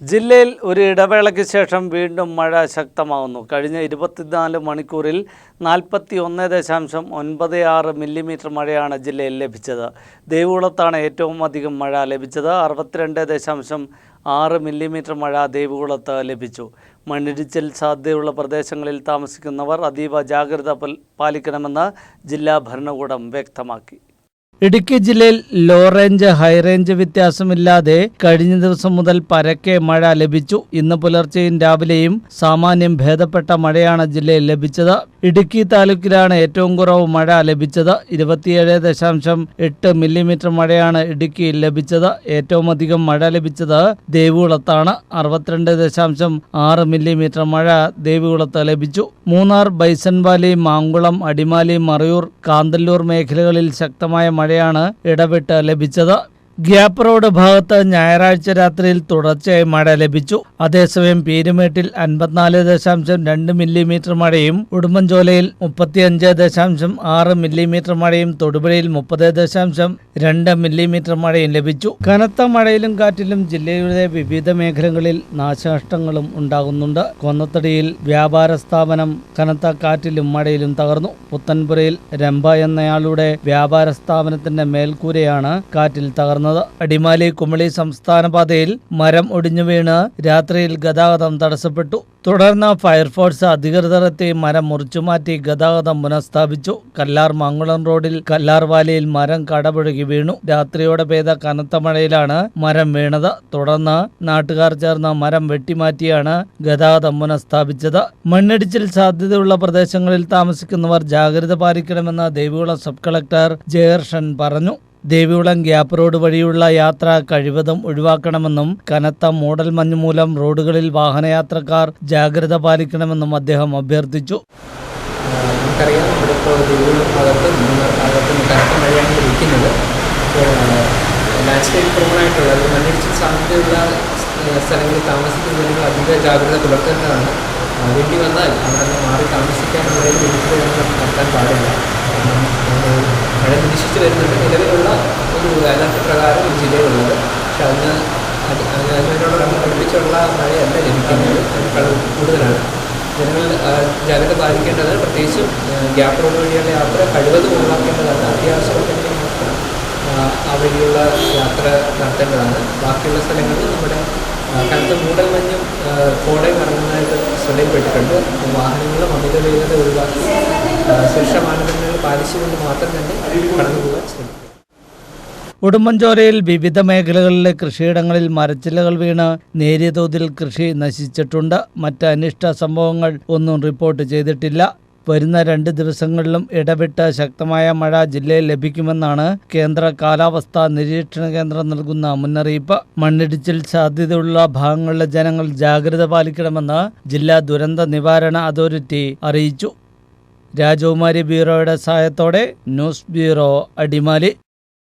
ജില്ലയിൽ ഒരു ഇടവേളയ്ക്ക് ശേഷം വീണ്ടും മഴ ശക്തമാകുന്നു കഴിഞ്ഞ ഇരുപത്തിനാല് മണിക്കൂറിൽ നാൽപ്പത്തി ഒന്ന് ദശാംശം ഒൻപത് ആറ് മില്ലിമീറ്റർ മഴയാണ് ജില്ലയിൽ ലഭിച്ചത്. ദേവികുളത്താണ് ഏറ്റവും അധികം മഴ ലഭിച്ചത്. അറുപത്തിരണ്ട് ദശാംശം ആറ് മില്ലിമീറ്റർ മഴ ദേവികുളത്ത് ലഭിച്ചു. മണ്ണിടിച്ചിൽ സാധ്യതയുള്ള പ്രദേശങ്ങളിൽ താമസിക്കുന്നവർ അതീവ ജാഗ്രത പാലിക്കണമെന്ന് ജില്ലാ ഭരണകൂടം വ്യക്തമാക്കി. ഇടുക്കി ജില്ലയിൽ ലോ റേഞ്ച് ഹൈറേഞ്ച് വ്യത്യാസമില്ലാതെ കഴിഞ്ഞ ദിവസം മുതൽ പരക്കെ മഴ ലഭിച്ചു. ഇന്ന് പുലർച്ചെയും രാവിലെയും സാമാന്യം ഭേദപ്പെട്ട മഴയാണ് ജില്ലയിൽ ലഭിച്ചത്. ഇടുക്കി താലൂക്കിലാണ് ഏറ്റവും കുറവ് മഴ ലഭിച്ചത്. ഇരുപത്തിയേഴ് ദശാംശം എട്ട് മില്ലിമീറ്റർ മഴയാണ് ഇടുക്കിയിൽ ലഭിച്ചത്. ഏറ്റവും അധികം മഴ ലഭിച്ചത് ദേവികുളത്താണ്. അറുപത്തിരണ്ട് ദശാംശം ആറ് മില്ലിമീറ്റർ മഴ ദേവികുളത്ത് ലഭിച്ചു. മൂന്നാർ ബൈസൻവാലി മാങ്കുളം അടിമാലി മറയൂർ കാന്തല്ലൂർ മേഖലകളിൽ ശക്തമായ മഴയാണ് ഇടവിട്ട് ലഭിച്ചത്. ഗ്യാപ്പ് റോഡ് ഭാഗത്ത് ഞായറാഴ്ച രാത്രിയിൽ തുടർച്ചയായി മഴ ലഭിച്ചു. അതേസമയം പീരുമേട്ടിൽ അൻപത്തിനാല് ദശാംശം രണ്ട് മില്ലിമീറ്റർ മഴയും ഉടുമ്പൻചോലയിൽ മുപ്പത്തിയഞ്ച് ദശാംശം ആറ് മില്ലിമീറ്റർ മഴയും തൊടുപുഴയിൽ മുപ്പത് ദശാംശം രണ്ട് മില്ലിമീറ്റർ മഴയും ലഭിച്ചു. കനത്ത മഴയിലും കാറ്റിലും ജില്ലയുടെ വിവിധ മേഖലകളിൽ നാശനഷ്ടങ്ങളും ഉണ്ടാകുന്നുണ്ട്. കൊന്നത്തടിയിൽ വ്യാപാര സ്ഥാപനം കനത്ത കാറ്റിലും മഴയിലും തകർന്നു. പുത്തൻപുരയിൽ രംഭ എന്നയാളുടെ വ്യാപാര സ്ഥാപനത്തിന്റെ മേൽക്കൂരയാണ് കാറ്റിൽ തകർന്നത്. അടിമാലി കുമളി സംസ്ഥാന പാതയിൽ മരം ഒടിഞ്ഞു വീണ് രാത്രിയിൽ ഗതാഗതം തടസ്സപ്പെട്ടു. തുടർന്ന് ഫയർഫോഴ്സ് അധികൃതർ മരം മുറിച്ചുമാറ്റി ഗതാഗതം പുനഃസ്ഥാപിച്ചു. കല്ലാർ മംഗുളം റോഡിൽ കല്ലാർ വാലിയിൽ മരം കടപുഴകി വീണു. രാത്രിയോടെ പെയ്ത കനത്ത മഴയിലാണ് മരം വീണത്. തുടർന്ന് നാട്ടുകാർ ചേർന്ന് മരം വെട്ടിമാറ്റിയാണ് ഗതാഗതം പുനഃസ്ഥാപിച്ചത്. മണ്ണിടിച്ചിൽ സാധ്യതയുള്ള പ്രദേശങ്ങളിൽ താമസിക്കുന്നവർ ജാഗ്രത പാലിക്കണമെന്ന് ദേവികുളം സബ് കളക്ടർ ജയർഷൻ പറഞ്ഞു. ദേവികുളം ഗ്യാപ്പ് റോഡ് വഴിയുള്ള യാത്ര കഴിവതും ഒഴിവാക്കണമെന്നും കനത്ത മൂടൽ മഞ്ഞ് മൂലം റോഡുകളിൽ വാഹനയാത്രക്കാർ ജാഗ്രത പാലിക്കണമെന്നും അദ്ദേഹം അഭ്യർത്ഥിച്ചു. നമുക്കറിയാം സ് സ്ഥലങ്ങളിൽ താമസിക്കുന്നതിന് അധിക ജാഗ്രത പുലർത്തേണ്ടതാണ്. വേണ്ടി വന്നാൽ അവിടെ മാറി താമസിക്കാൻ വിളിക്കുകയൊന്നും നടത്താൻ പാടില്ല. മഴ നിരീക്ഷിച്ച് വരുന്നുണ്ട്. നിലവിലുള്ള ഒരു വേദാന്ത പ്രകാരം ഒരു ജില്ലയിലുള്ളത് പക്ഷെ അതിന് അത് അതിനോട് നമ്മൾ പഠിപ്പിച്ചുള്ള മഴയല്ല ലഭിക്കുന്നത്. കൂടുതലാണ്. ജനങ്ങൾ ജാഗ്രത പാലിക്കേണ്ടത് പ്രത്യേകിച്ചും ഗ്യാപ് റോഡ് വഴിയുള്ള യാത്ര കഴിവതും ഒഴിവാക്കേണ്ടതാണ്. അത്യാവശ്യമുണ്ടെങ്കിൽ മാത്രം ആ, വഴിയുള്ള യാത്ര നടത്തേണ്ടതാണ്. ബാക്കിയുള്ള സ്ഥലങ്ങളിൽ നമ്മുടെ കടുത്ത കനത്ത മൂടൽമഞ്ഞും ആ, കോടയും ഇറങ്ങുന്നതായിട്ട് ശ്രദ്ധയിൽപ്പെട്ടിട്ടുണ്ട്. വാഹനങ്ങളും അമിത വേഗത ഒഴിവാക്കി സുരക്ഷാ മാനദണ്ഡങ്ങൾ പാലിച്ചുകൊണ്ട് മാത്രം തന്നെ കടന്നു പോകാൻ ശ്രമിക്കുക. ഉടുമ്പൻചോലയിൽ വിവിധ മേഖലകളിലെ കൃഷിയിടങ്ങളിൽ മരച്ചില്ലകൾ വീണ് നേരിയ തോതിൽ കൃഷി നശിച്ചിട്ടുണ്ട്. മറ്റ് അനിഷ്ട സംഭവങ്ങൾ ഒന്നും റിപ്പോർട്ട് ചെയ്തിട്ടില്ല. വരുന്ന രണ്ട് ദിവസങ്ങളിലും ഇടവിട്ട് ശക്തമായ മഴ ജില്ലയിൽ ലഭിക്കുമെന്നാണ് കേന്ദ്ര കാലാവസ്ഥാ നിരീക്ഷണ കേന്ദ്രം നൽകുന്ന മുന്നറിയിപ്പ്. മണ്ണിടിച്ചിൽ സാധ്യതയുള്ള ഭാഗങ്ങളിലെ ജനങ്ങൾ ജാഗ്രത പാലിക്കണമെന്ന് ജില്ലാ ദുരന്ത നിവാരണ അതോറിറ്റി അറിയിച്ചു. രാജകുമാരി ബ്യൂറോയുടെ സഹായത്തോടെ ന്യൂസ് ബ്യൂറോ അടിമാലി.